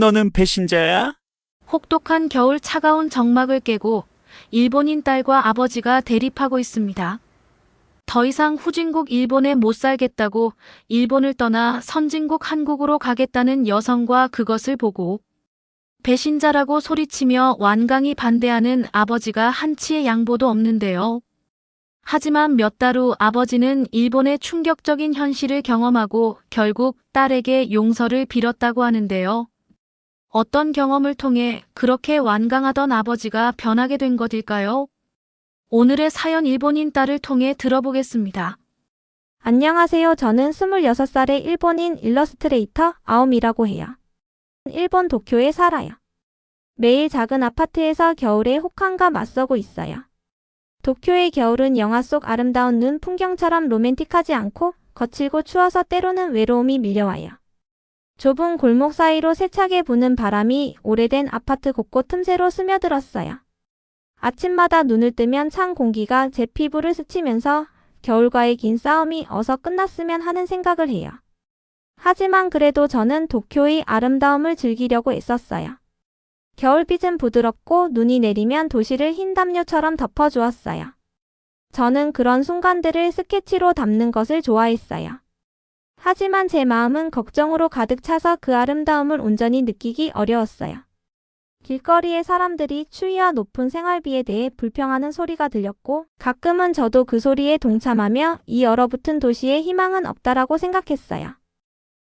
너는 배신자야? 혹독한 겨울 차가운 정막을 깨고 일본인 딸과 아버지가 대립하고 있습니다. 더 이상 후진국 일본에 못 살겠다고 일본을 떠나 선진국 한국으로 가겠다는 여성과 그것을 보고 배신자라고 소리치며 완강히 반대하는 아버지가 한치의 양보도 없는데요. 하지만 몇 달 후 아버지는 일본의 충격적인 현실을 경험하고 결국 딸에게 용서를 빌었다고 하는데요. 어떤 경험을 통해 그렇게 완강하던 아버지가 변하게 된 것일까요? 오늘의 사연 일본인 딸을 통해 들어보겠습니다. 안녕하세요. 저는 26살의 일본인 일러스트레이터 아옴이라고 해요. 일본 도쿄에 살아요. 매일 작은 아파트에서 겨울에 혹한과 맞서고 있어요. 도쿄의 겨울은 영화 속 아름다운 눈 풍경처럼 로맨틱하지 않고 거칠고 추워서 때로는 외로움이 밀려와요. 좁은 골목 사이로 세차게 부는 바람이 오래된 아파트 곳곳 틈새로 스며들었어요. 아침마다 눈을 뜨면 찬 공기가 제 피부를 스치면서 겨울과의 긴 싸움이 어서 끝났으면 하는 생각을 해요. 하지만 그래도 저는 도쿄의 아름다움을 즐기려고 애썼어요. 겨울빛은 부드럽고 눈이 내리면 도시를 흰 담요처럼 덮어주었어요. 저는 그런 순간들을 스케치로 담는 것을 좋아했어요. 하지만 제 마음은 걱정으로 가득 차서 그 아름다움을 온전히 느끼기 어려웠어요. 길거리의 사람들이 추위와 높은 생활비에 대해 불평하는 소리가 들렸고 가끔은 저도 그 소리에 동참하며 이 얼어붙은 도시에 희망은 없다라고 생각했어요.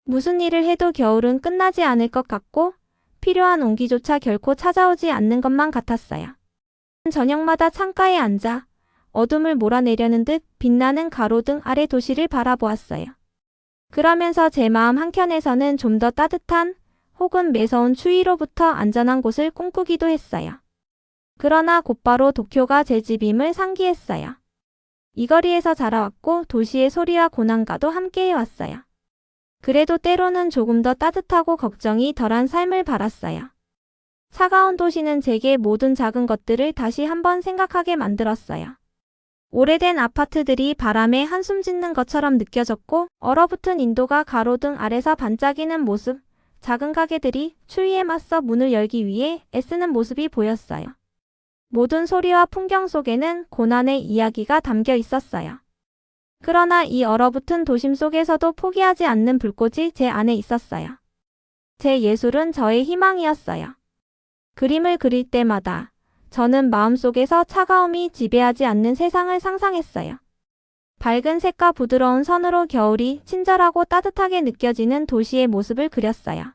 무슨 일을 해도 겨울은 끝나지 않을 것 같고 필요한 온기조차 결코 찾아오지 않는 것만 같았어요. 저녁마다 창가에 앉아 어둠을 몰아내려는 듯 빛나는 가로등 아래 도시를 바라보았어요. 그러면서 제 마음 한켠에서는 좀 더 따뜻한 혹은 매서운 추위로부터 안전한 곳을 꿈꾸기도 했어요. 그러나 곧바로 도쿄가 제 집임을 상기했어요. 이 거리에서 자라왔고 도시의 소리와 고난과도 함께해왔어요. 그래도 때로는 조금 더 따뜻하고 걱정이 덜한 삶을 바랐어요. 차가운 도시는 제게 모든 작은 것들을 다시 한번 생각하게 만들었어요. 오래된 아파트들이 바람에 한숨 짓는 것처럼 느껴졌고 얼어붙은 인도가 가로등 아래서 반짝이는 모습, 작은 가게들이 추위에 맞서 문을 열기 위해 애쓰는 모습이 보였어요. 모든 소리와 풍경 속에는 고난의 이야기가 담겨 있었어요. 그러나 이 얼어붙은 도심 속에서도 포기하지 않는 불꽃이 제 안에 있었어요. 제 예술은 저의 희망이었어요. 그림을 그릴 때마다 저는 마음속에서 차가움이 지배하지 않는 세상을 상상했어요. 밝은 색과 부드러운 선으로 겨울이 친절하고 따뜻하게 느껴지는 도시의 모습을 그렸어요.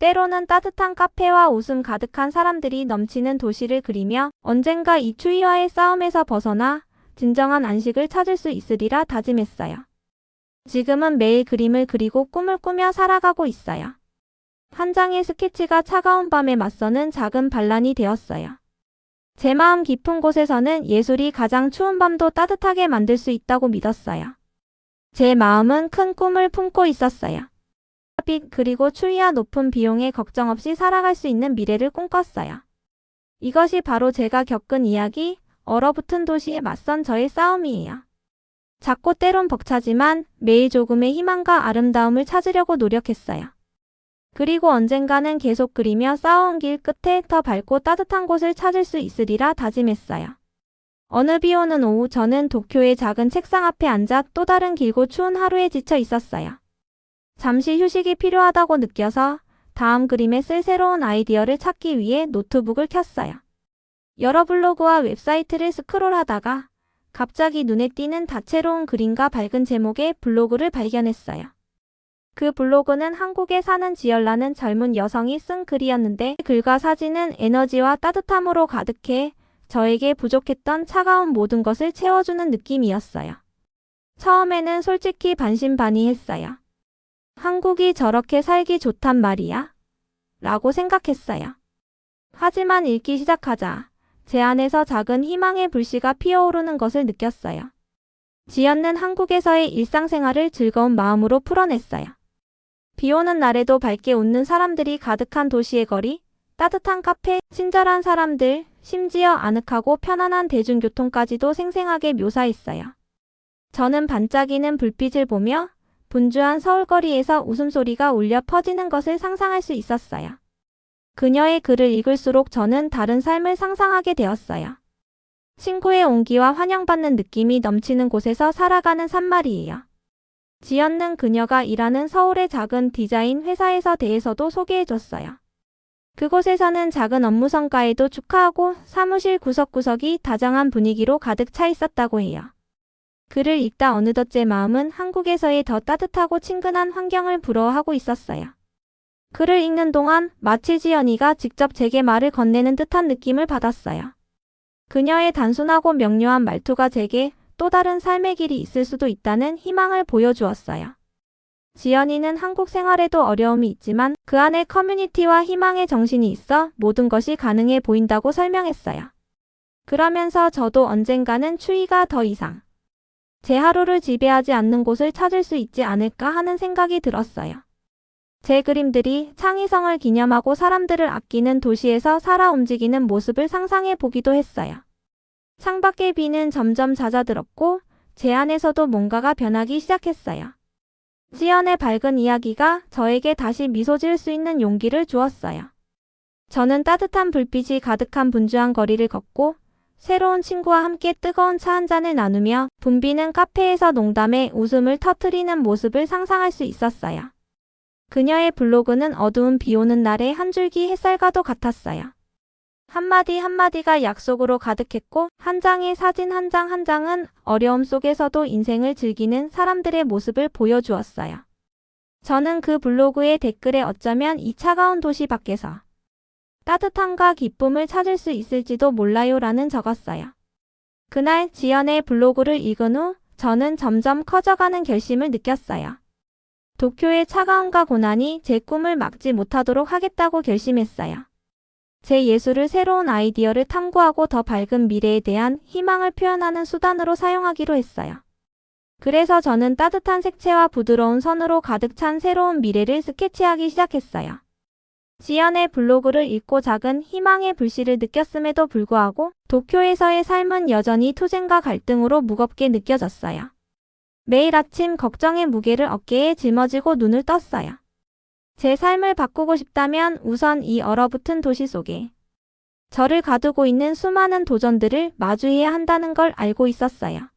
때로는 따뜻한 카페와 웃음 가득한 사람들이 넘치는 도시를 그리며 언젠가 이 추위와의 싸움에서 벗어나 진정한 안식을 찾을 수 있으리라 다짐했어요. 지금은 매일 그림을 그리고 꿈을 꾸며 살아가고 있어요. 한 장의 스케치가 차가운 밤에 맞서는 작은 반란이 되었어요. 제 마음 깊은 곳에서는 예술이 가장 추운 밤도 따뜻하게 만들 수 있다고 믿었어요. 제 마음은 큰 꿈을 품고 있었어요. 빛 그리고 추위와 높은 비용에 걱정 없이 살아갈 수 있는 미래를 꿈꿨어요. 이것이 바로 제가 겪은 이야기, 얼어붙은 도시에 맞선 저의 싸움이에요. 작고 때론 벅차지만 매일 조금의 희망과 아름다움을 찾으려고 노력했어요. 그리고 언젠가는 계속 그리며 싸워온 길 끝에 더 밝고 따뜻한 곳을 찾을 수 있으리라 다짐했어요. 어느 비 오는 오후 저는 도쿄의 작은 책상 앞에 앉아 또 다른 길고 추운 하루에 지쳐 있었어요. 잠시 휴식이 필요하다고 느껴서 다음 그림에 쓸 새로운 아이디어를 찾기 위해 노트북을 켰어요. 여러 블로그와 웹사이트를 스크롤하다가 갑자기 눈에 띄는 다채로운 그림과 밝은 제목의 블로그를 발견했어요. 그 블로그는 한국에 사는 지열라는 젊은 여성이 쓴 글이었는데 글과 사진은 에너지와 따뜻함으로 가득해 저에게 부족했던 차가운 모든 것을 채워주는 느낌이었어요. 처음에는 솔직히 반신반의했어요. 한국이 저렇게 살기 좋단 말이야? 라고 생각했어요. 하지만 읽기 시작하자 제 안에서 작은 희망의 불씨가 피어오르는 것을 느꼈어요. 지연는 한국에서의 일상생활을 즐거운 마음으로 풀어냈어요. 비 오는 날에도 밝게 웃는 사람들이 가득한 도시의 거리, 따뜻한 카페, 친절한 사람들, 심지어 아늑하고 편안한 대중교통까지도 생생하게 묘사했어요. 저는 반짝이는 불빛을 보며 분주한 서울거리에서 웃음소리가 울려 퍼지는 것을 상상할 수 있었어요. 그녀의 글을 읽을수록 저는 다른 삶을 상상하게 되었어요. 친구의 온기와 환영받는 느낌이 넘치는 곳에서 살아가는 산말이에요. 지연는 그녀가 일하는 서울의 작은 디자인 회사에서 대해서도 소개해줬어요. 그곳에서는 작은 업무 성과에도 축하하고 사무실 구석구석이 다정한 분위기로 가득 차 있었다고 해요. 글을 읽다 어느덧 제 마음은 한국에서의 더 따뜻하고 친근한 환경을 부러워하고 있었어요. 글을 읽는 동안 마치 지연이가 직접 제게 말을 건네는 듯한 느낌을 받았어요. 그녀의 단순하고 명료한 말투가 제게 또 다른 삶의 길이 있을 수도 있다는 희망을 보여주었어요. 지연이는 한국 생활에도 어려움이 있지만 그 안에 커뮤니티와 희망의 정신이 있어 모든 것이 가능해 보인다고 설명했어요. 그러면서 저도 언젠가는 추위가 더 이상 제 하루를 지배하지 않는 곳을 찾을 수 있지 않을까 하는 생각이 들었어요. 제 그림들이 창의성을 기념하고 사람들을 아끼는 도시에서 살아 움직이는 모습을 상상해 보기도 했어요. 창밖의 비는 점점 잦아들었고 제 안에서도 뭔가가 변하기 시작했어요. 지연의 밝은 이야기가 저에게 다시 미소 지을 수 있는 용기를 주었어요. 저는 따뜻한 불빛이 가득한 분주한 거리를 걷고 새로운 친구와 함께 뜨거운 차 한 잔을 나누며 붐비는 카페에서 농담에 웃음을 터트리는 모습을 상상할 수 있었어요. 그녀의 블로그는 어두운 비 오는 날의 한 줄기 햇살과도 같았어요. 한마디 한마디가 약속으로 가득했고 한 장의 사진 한장한 장은 어려움 속에서도 인생을 즐기는 사람들의 모습을 보여주었어요. 저는 그 블로그의 댓글에 어쩌면 이 차가운 도시 밖에서 따뜻함과 기쁨을 찾을 수 있을지도 몰라요 라는 적었어요. 그날 지연의 블로그를 읽은 후 저는 점점 커져가는 결심을 느꼈어요. 도쿄의 차가움과 고난이 제 꿈을 막지 못하도록 하겠다고 결심했어요. 제 예술을 새로운 아이디어를 탐구하고 더 밝은 미래에 대한 희망을 표현하는 수단으로 사용하기로 했어요. 그래서 저는 따뜻한 색채와 부드러운 선으로 가득 찬 새로운 미래를 스케치하기 시작했어요. 지연의 블로그를 읽고 작은 희망의 불씨를 느꼈음에도 불구하고 도쿄에서의 삶은 여전히 투쟁과 갈등으로 무겁게 느껴졌어요. 매일 아침 걱정의 무게를 어깨에 짊어지고 눈을 떴어요. 제 삶을 바꾸고 싶다면 우선 이 얼어붙은 도시 속에 저를 가두고 있는 수많은 도전들을 마주해야 한다는 걸 알고 있었어요.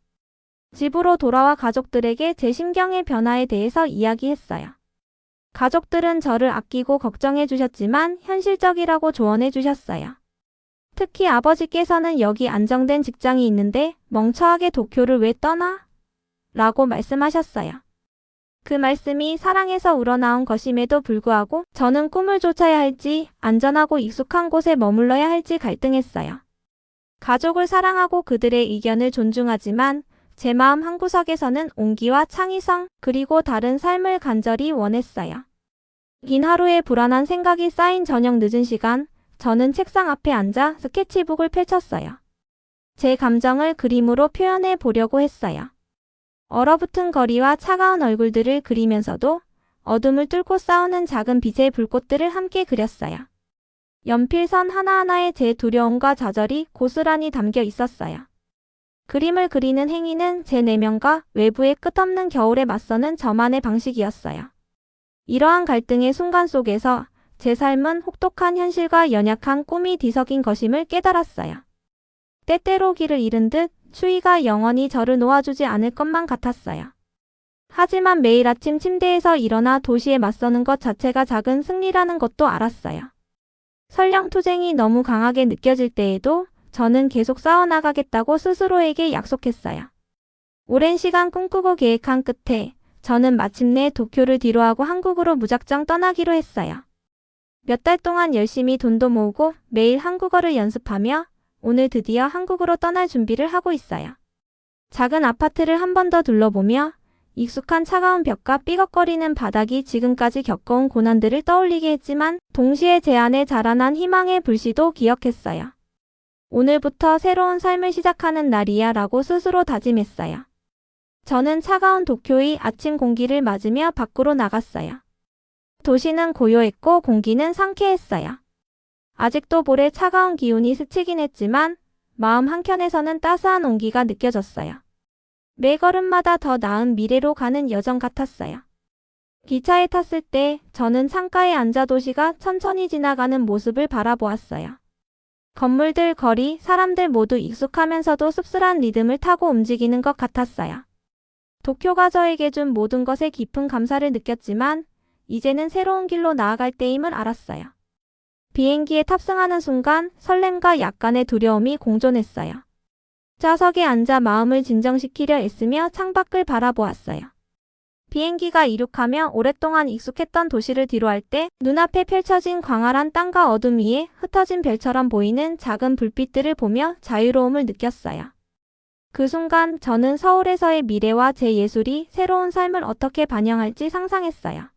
집으로 돌아와 가족들에게 제 심경의 변화에 대해서 이야기했어요. 가족들은 저를 아끼고 걱정해 주셨지만 현실적이라고 조언해 주셨어요. 특히 아버지께서는 여기 안정된 직장이 있는데 멍청하게 도쿄를 왜 떠나? 라고 말씀하셨어요. 그 말씀이 사랑에서 우러나온 것임에도 불구하고 저는 꿈을 쫓아야 할지 안전하고 익숙한 곳에 머물러야 할지 갈등했어요. 가족을 사랑하고 그들의 의견을 존중하지만 제 마음 한구석에서는 온기와 창의성 그리고 다른 삶을 간절히 원했어요. 긴 하루의 불안한 생각이 쌓인 저녁 늦은 시간 저는 책상 앞에 앉아 스케치북을 펼쳤어요. 제 감정을 그림으로 표현해 보려고 했어요. 얼어붙은 거리와 차가운 얼굴들을 그리면서도 어둠을 뚫고 싸우는 작은 빛의 불꽃들을 함께 그렸어요. 연필선 하나하나에 제 두려움과 좌절이 고스란히 담겨 있었어요. 그림을 그리는 행위는 제 내면과 외부의 끝없는 겨울에 맞서는 저만의 방식이었어요. 이러한 갈등의 순간 속에서 제 삶은 혹독한 현실과 연약한 꿈이 뒤섞인 것임을 깨달았어요. 때때로 길을 잃은 듯 추위가 영원히 저를 놓아주지 않을 것만 같았어요. 하지만 매일 아침 침대에서 일어나 도시에 맞서는 것 자체가 작은 승리라는 것도 알았어요. 설령 투쟁이 너무 강하게 느껴질 때에도 저는 계속 싸워나가겠다고 스스로에게 약속했어요. 오랜 시간 꿈꾸고 계획한 끝에 저는 마침내 도쿄를 뒤로하고 한국으로 무작정 떠나기로 했어요. 몇 달 동안 열심히 돈도 모으고 매일 한국어를 연습하며 오늘 드디어 한국으로 떠날 준비를 하고 있어요. 작은 아파트를 한 번 더 둘러보며 익숙한 차가운 벽과 삐걱거리는 바닥이 지금까지 겪어온 고난들을 떠올리게 했지만 동시에 제 안에 자라난 희망의 불씨도 기억했어요. 오늘부터 새로운 삶을 시작하는 날이야 라고 스스로 다짐했어요. 저는 차가운 도쿄의 아침 공기를 맞으며 밖으로 나갔어요. 도시는 고요했고 공기는 상쾌했어요. 아직도 볼에 차가운 기운이 스치긴 했지만 마음 한켠에서는 따스한 온기가 느껴졌어요. 매 걸음마다 더 나은 미래로 가는 여정 같았어요. 기차에 탔을 때 저는 창가에 앉아 도시가 천천히 지나가는 모습을 바라보았어요. 건물들, 거리, 사람들 모두 익숙하면서도 씁쓸한 리듬을 타고 움직이는 것 같았어요. 도쿄가 저에게 준 모든 것에 깊은 감사를 느꼈지만 이제는 새로운 길로 나아갈 때임을 알았어요. 비행기에 탑승하는 순간 설렘과 약간의 두려움이 공존했어요. 좌석에 앉아 마음을 진정시키려 애쓰며 창밖을 바라보았어요. 비행기가 이륙하며 오랫동안 익숙했던 도시를 뒤로할 때 눈앞에 펼쳐진 광활한 땅과 어둠 위에 흩어진 별처럼 보이는 작은 불빛들을 보며 자유로움을 느꼈어요. 그 순간 저는 서울에서의 미래와 제 예술이 새로운 삶을 어떻게 반영할지 상상했어요.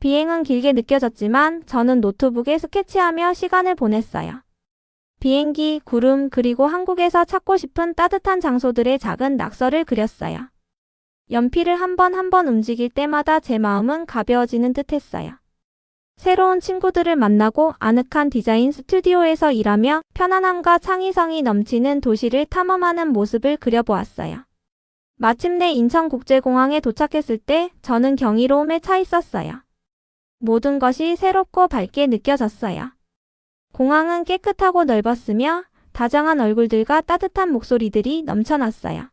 비행은 길게 느껴졌지만 저는 노트북에 스케치하며 시간을 보냈어요. 비행기, 구름, 그리고 한국에서 찾고 싶은 따뜻한 장소들의 작은 낙서를 그렸어요. 연필을 한 번 한 번 움직일 때마다 제 마음은 가벼워지는 듯 했어요. 새로운 친구들을 만나고 아늑한 디자인 스튜디오에서 일하며 편안함과 창의성이 넘치는 도시를 탐험하는 모습을 그려보았어요. 마침내 인천국제공항에 도착했을 때 저는 경이로움에 차 있었어요. 모든 것이 새롭고 밝게 느껴졌어요. 공항은 깨끗하고 넓었으며 다정한 얼굴들과 따뜻한 목소리들이 넘쳐났어요.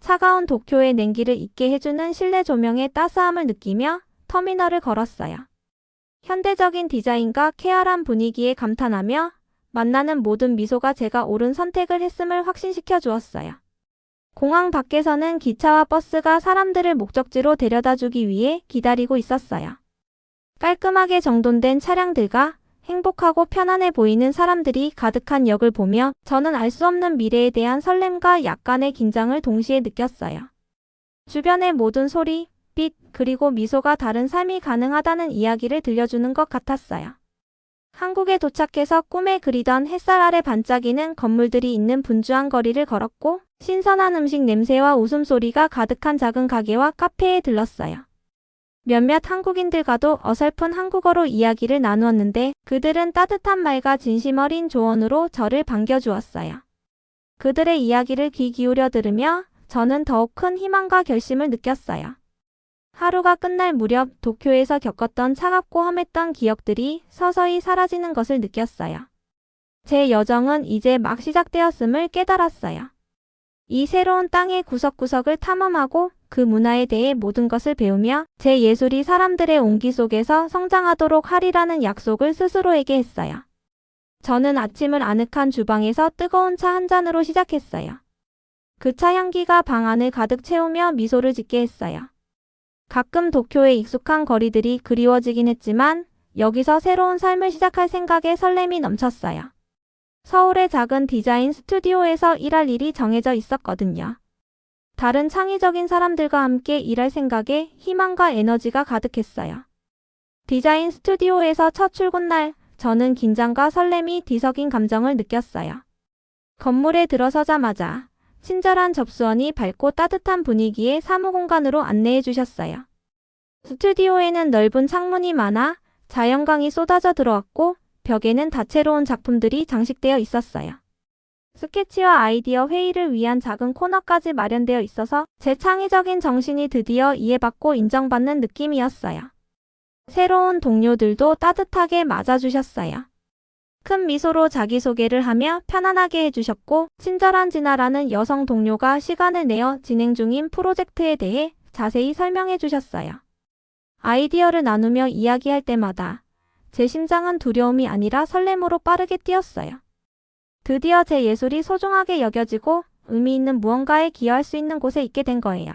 차가운 도쿄의 냉기를 잊게 해주는 실내 조명의 따스함을 느끼며 터미널을 걸었어요. 현대적인 디자인과 쾌활한 분위기에 감탄하며 만나는 모든 미소가 제가 옳은 선택을 했음을 확신시켜 주었어요. 공항 밖에서는 기차와 버스가 사람들을 목적지로 데려다 주기 위해 기다리고 있었어요. 깔끔하게 정돈된 차량들과 행복하고 편안해 보이는 사람들이 가득한 역을 보며 저는 알 수 없는 미래에 대한 설렘과 약간의 긴장을 동시에 느꼈어요. 주변의 모든 소리, 빛, 그리고 미소가 다른 삶이 가능하다는 이야기를 들려주는 것 같았어요. 한국에 도착해서 꿈에 그리던 햇살 아래 반짝이는 건물들이 있는 분주한 거리를 걸었고 신선한 음식 냄새와 웃음소리가 가득한 작은 가게와 카페에 들렀어요. 몇몇 한국인들과도 어설픈 한국어로 이야기를 나누었는데 그들은 따뜻한 말과 진심 어린 조언으로 저를 반겨주었어요. 그들의 이야기를 귀 기울여 들으며 저는 더욱 큰 희망과 결심을 느꼈어요. 하루가 끝날 무렵 도쿄에서 겪었던 차갑고 험했던 기억들이 서서히 사라지는 것을 느꼈어요. 제 여정은 이제 막 시작되었음을 깨달았어요. 이 새로운 땅의 구석구석을 탐험하고 그 문화에 대해 모든 것을 배우며 제 예술이 사람들의 온기 속에서 성장하도록 하리라는 약속을 스스로에게 했어요. 저는 아침을 아늑한 주방에서 뜨거운 차 한 잔으로 시작했어요. 그 차 향기가 방 안을 가득 채우며 미소를 짓게 했어요. 가끔 도쿄의 익숙한 거리들이 그리워지긴 했지만 여기서 새로운 삶을 시작할 생각에 설렘이 넘쳤어요. 서울의 작은 디자인 스튜디오에서 일할 일이 정해져 있었거든요. 다른 창의적인 사람들과 함께 일할 생각에 희망과 에너지가 가득했어요. 디자인 스튜디오에서 첫 출근 날, 저는 긴장과 설렘이 뒤섞인 감정을 느꼈어요. 건물에 들어서자마자 친절한 접수원이 밝고 따뜻한 분위기의 사무 공간으로 안내해 주셨어요. 스튜디오에는 넓은 창문이 많아 자연광이 쏟아져 들어왔고 벽에는 다채로운 작품들이 장식되어 있었어요. 스케치와 아이디어 회의를 위한 작은 코너까지 마련되어 있어서 제 창의적인 정신이 드디어 이해받고 인정받는 느낌이었어요. 새로운 동료들도 따뜻하게 맞아주셨어요. 큰 미소로 자기소개를 하며 편안하게 해주셨고 친절한 진아라는 여성 동료가 시간을 내어 진행 중인 프로젝트에 대해 자세히 설명해 주셨어요. 아이디어를 나누며 이야기할 때마다 제 심장은 두려움이 아니라 설렘으로 빠르게 뛰었어요. 드디어 제 예술이 소중하게 여겨지고 의미 있는 무언가에 기여할 수 있는 곳에 있게 된 거예요.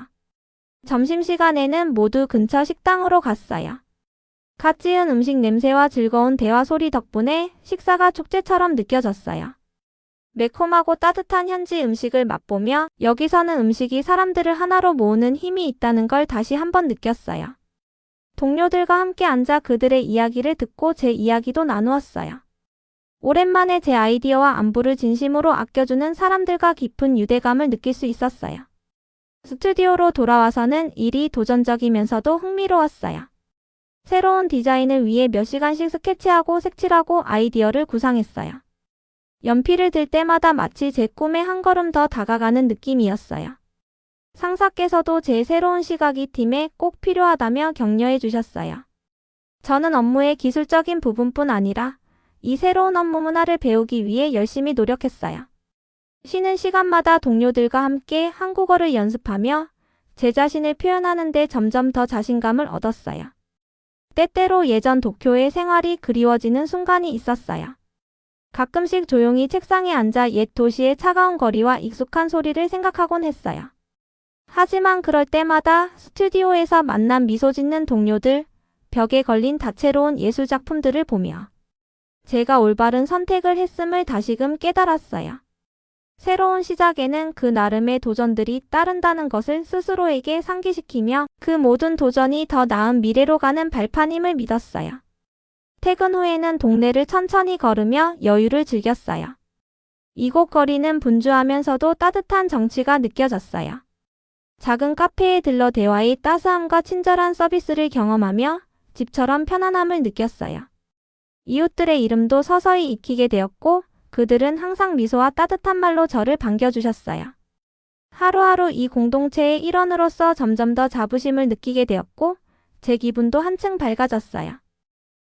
점심시간에는 모두 근처 식당으로 갔어요. 갓 지은 음식 냄새와 즐거운 대화 소리 덕분에 식사가 축제처럼 느껴졌어요. 매콤하고 따뜻한 현지 음식을 맛보며 여기서는 음식이 사람들을 하나로 모으는 힘이 있다는 걸 다시 한번 느꼈어요. 동료들과 함께 앉아 그들의 이야기를 듣고 제 이야기도 나누었어요. 오랜만에 제 아이디어와 안부를 진심으로 아껴주는 사람들과 깊은 유대감을 느낄 수 있었어요. 스튜디오로 돌아와서는 일이 도전적이면서도 흥미로웠어요. 새로운 디자인을 위해 몇 시간씩 스케치하고 색칠하고 아이디어를 구상했어요. 연필을 들 때마다 마치 제 꿈에 한 걸음 더 다가가는 느낌이었어요. 상사께서도 제 새로운 시각이 팀에 꼭 필요하다며 격려해 주셨어요. 저는 업무의 기술적인 부분뿐 아니라 이 새로운 업무 문화를 배우기 위해 열심히 노력했어요. 쉬는 시간마다 동료들과 함께 한국어를 연습하며 제 자신을 표현하는데 점점 더 자신감을 얻었어요. 때때로 예전 도쿄의 생활이 그리워지는 순간이 있었어요. 가끔씩 조용히 책상에 앉아 옛 도시의 차가운 거리와 익숙한 소리를 생각하곤 했어요. 하지만 그럴 때마다 스튜디오에서 만난 미소 짓는 동료들, 벽에 걸린 다채로운 예술 작품들을 보며 제가 올바른 선택을 했음을 다시금 깨달았어요. 새로운 시작에는 그 나름의 도전들이 따른다는 것을 스스로에게 상기시키며 그 모든 도전이 더 나은 미래로 가는 발판임을 믿었어요. 퇴근 후에는 동네를 천천히 걸으며 여유를 즐겼어요. 이곳 거리는 분주하면서도 따뜻한 정취가 느껴졌어요. 작은 카페에 들러 대화의 따스함과 친절한 서비스를 경험하며 집처럼 편안함을 느꼈어요. 이웃들의 이름도 서서히 익히게 되었고 그들은 항상 미소와 따뜻한 말로 저를 반겨주셨어요. 하루하루 이 공동체의 일원으로서 점점 더 자부심을 느끼게 되었고 제 기분도 한층 밝아졌어요.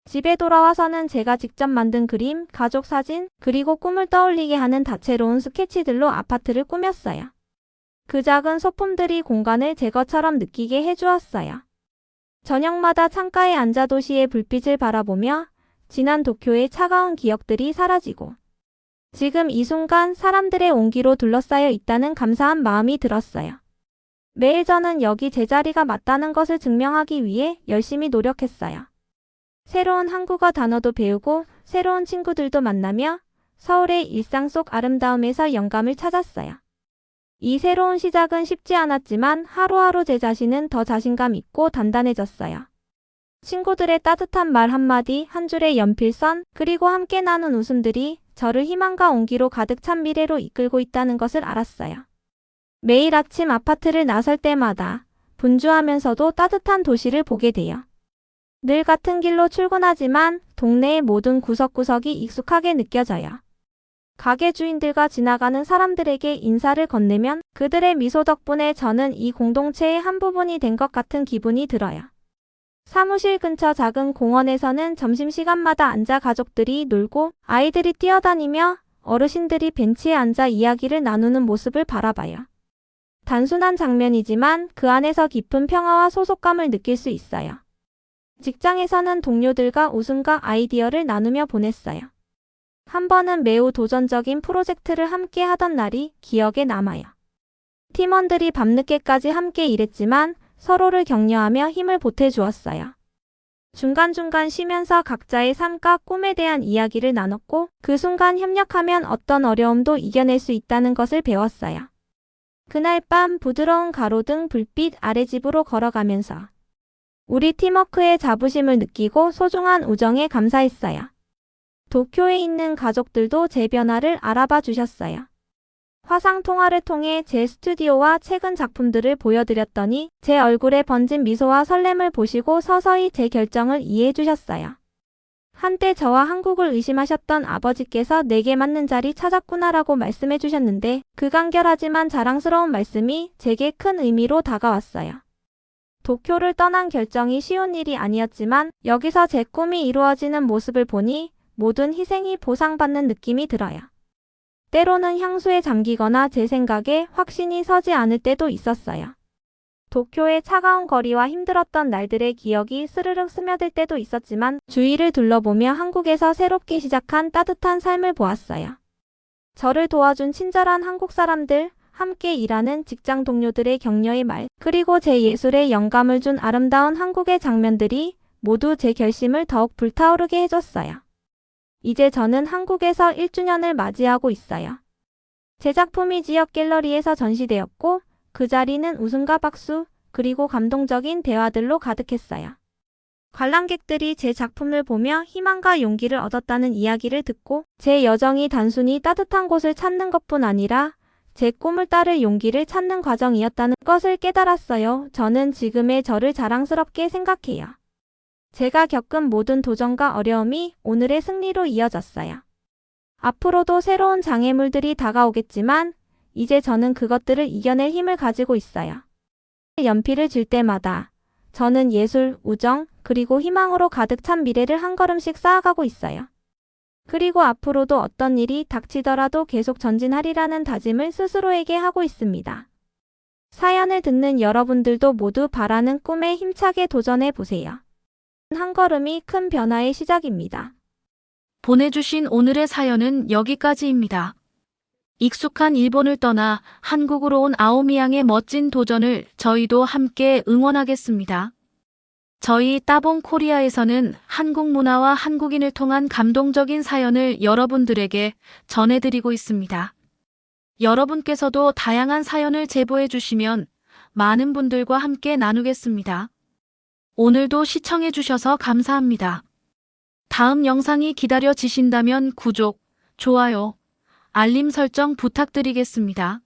집에 돌아와서는 제가 직접 만든 그림, 가족 사진, 그리고 꿈을 떠올리게 하는 다채로운 스케치들로 아파트를 꾸몄어요. 그 작은 소품들이 공간을 제 것처럼 느끼게 해주었어요. 저녁마다 창가에 앉아 도시의 불빛을 바라보며 지난 도쿄의 차가운 기억들이 사라지고 지금 이 순간 사람들의 온기로 둘러싸여 있다는 감사한 마음이 들었어요. 매일 저는 여기 제 자리가 맞다는 것을 증명하기 위해 열심히 노력했어요. 새로운 한국어 단어도 배우고 새로운 친구들도 만나며 서울의 일상 속 아름다움에서 영감을 찾았어요. 이 새로운 시작은 쉽지 않았지만 하루하루 제 자신은 더 자신감 있고 단단해졌어요. 친구들의 따뜻한 말 한마디, 한 줄의 연필선, 그리고 함께 나눈 웃음들이 저를 희망과 온기로 가득 찬 미래로 이끌고 있다는 것을 알았어요. 매일 아침 아파트를 나설 때마다 분주하면서도 따뜻한 도시를 보게 돼요. 늘 같은 길로 출근하지만 동네의 모든 구석구석이 익숙하게 느껴져요. 가게 주인들과 지나가는 사람들에게 인사를 건네면 그들의 미소 덕분에 저는 이 공동체의 한 부분이 된 것 같은 기분이 들어요. 사무실 근처 작은 공원에서는 점심시간마다 앉아 가족들이 놀고 아이들이 뛰어다니며 어르신들이 벤치에 앉아 이야기를 나누는 모습을 바라봐요. 단순한 장면이지만 그 안에서 깊은 평화와 소속감을 느낄 수 있어요. 직장에서는 동료들과 웃음과 아이디어를 나누며 보냈어요. 한 번은 매우 도전적인 프로젝트를 함께 하던 날이 기억에 남아요. 팀원들이 밤늦게까지 함께 일했지만 서로를 격려하며 힘을 보태주었어요. 중간중간 쉬면서 각자의 삶과 꿈에 대한 이야기를 나눴고 그 순간 협력하면 어떤 어려움도 이겨낼 수 있다는 것을 배웠어요. 그날 밤 부드러운 가로등 불빛 아래 집으로 걸어가면서 우리 팀워크의 자부심을 느끼고 소중한 우정에 감사했어요. 도쿄에 있는 가족들도 제 변화를 알아봐 주셨어요. 화상 통화를 통해 제 스튜디오와 최근 작품들을 보여드렸더니 제 얼굴에 번진 미소와 설렘을 보시고 서서히 제 결정을 이해해 주셨어요. 한때 저와 한국을 의심하셨던 아버지께서 내게 맞는 자리 찾았구나라고 말씀해 주셨는데 그 간결하지만 자랑스러운 말씀이 제게 큰 의미로 다가왔어요. 도쿄를 떠난 결정이 쉬운 일이 아니었지만 여기서 제 꿈이 이루어지는 모습을 보니 모든 희생이 보상받는 느낌이 들어요. 때로는 향수에 잠기거나 제 생각에 확신이 서지 않을 때도 있었어요. 도쿄의 차가운 거리와 힘들었던 날들의 기억이 스르륵 스며들 때도 있었지만 주위를 둘러보며 한국에서 새롭게 시작한 따뜻한 삶을 보았어요. 저를 도와준 친절한 한국 사람들, 함께 일하는 직장 동료들의 격려의 말, 그리고 제 예술에 영감을 준 아름다운 한국의 장면들이 모두 제 결심을 더욱 불타오르게 해줬어요. 이제 저는 한국에서 1주년을 맞이하고 있어요. 제 작품이 지역 갤러리에서 전시되었고 그 자리는 웃음과 박수 그리고 감동적인 대화들로 가득했어요. 관람객들이 제 작품을 보며 희망과 용기를 얻었다는 이야기를 듣고 제 여정이 단순히 따뜻한 곳을 찾는 것뿐 아니라 제 꿈을 따를 용기를 찾는 과정이었다는 것을 깨달았어요. 저는 지금의 저를 자랑스럽게 생각해요. 제가 겪은 모든 도전과 어려움이 오늘의 승리로 이어졌어요. 앞으로도 새로운 장애물들이 다가오겠지만 이제 저는 그것들을 이겨낼 힘을 가지고 있어요. 연필을 쥘 때마다 저는 예술, 우정, 그리고 희망으로 가득 찬 미래를 한 걸음씩 쌓아가고 있어요. 그리고 앞으로도 어떤 일이 닥치더라도 계속 전진하리라는 다짐을 스스로에게 하고 있습니다. 사연을 듣는 여러분들도 모두 바라는 꿈에 힘차게 도전해 보세요. 한 걸음이 큰 변화의 시작입니다. 보내주신 오늘의 사연은 여기까지입니다. 익숙한 일본을 떠나 한국으로 온 아오미 양의 멋진 도전을 저희도 함께 응원하겠습니다. 저희 따봉 코리아에서는 한국 문화와 한국인을 통한 감동적인 사연을 여러분들에게 전해드리고 있습니다. 여러분께서도 다양한 사연을 제보해 주시면 많은 분들과 함께 나누겠습니다. 오늘도 시청해 주셔서 감사합니다. 다음 영상이 기다려지신다면 구독, 좋아요, 알림 설정 부탁드리겠습니다.